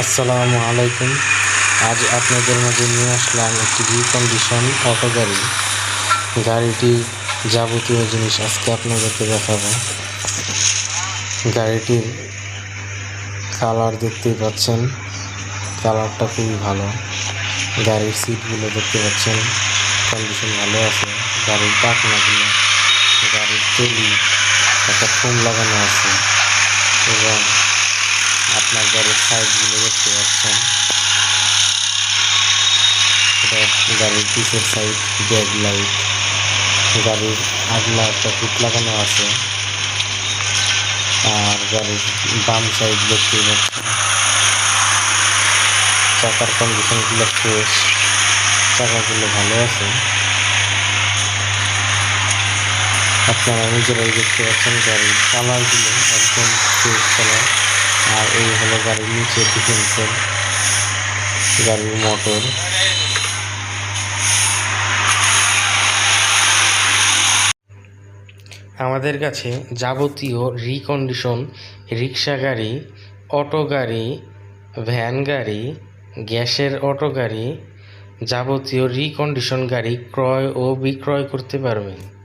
আসসালামু আলাইকুম। আজ আপনাদের মাঝে নিয়ে আসলাম একটি রিকন্ডিশন অটো গাড়ি। গাড়িটি যাবতীয় জিনিস আজকে আপনাদেরকে দেখাবো। গাড়িটির কালার দেখতেই পাচ্ছেন। কালারটা খুবই ভালো। গাড়ির সিটগুলো দেখতে পাচ্ছেন। কন্ডিশন ভালো আছে। গাড়ির পাখনাগুলো গাড়ির তেলি একটা ফোম লাগানো আছে। এবং গাড়ির সাইডগুলো দেখতে পাচ্ছেন। গাড়ির পিছের সাইড, ব্যাক লাইট। গাড়ির আগলা একটা হুট লাগানো আছে। আর গাড়ির বাম সাইড দেখতে পাচ্ছেন। চাকার কন্ডিশনগুলো ফ্রেশ চাকাগুলো ভালো আছে। আপনারা নিজেরাই দেখতে পাচ্ছেন গাড়ির কালারগুলো একদম ফ্রেশ কালার এই হলো গাড়ির নিচে ডিফেন্সের গাড়ির মোটর। আমাদের কাছে যাবতীয় রিকন্ডিশন রিক্সা গাড়ি, অটো গাড়ি ভ্যান গাড়ি, গ্যাসের অটো গাড়ি, যাবতীয় রিকন্ডিশন গাড়ি ক্রয় ও বিক্রয় করতে পারবেন।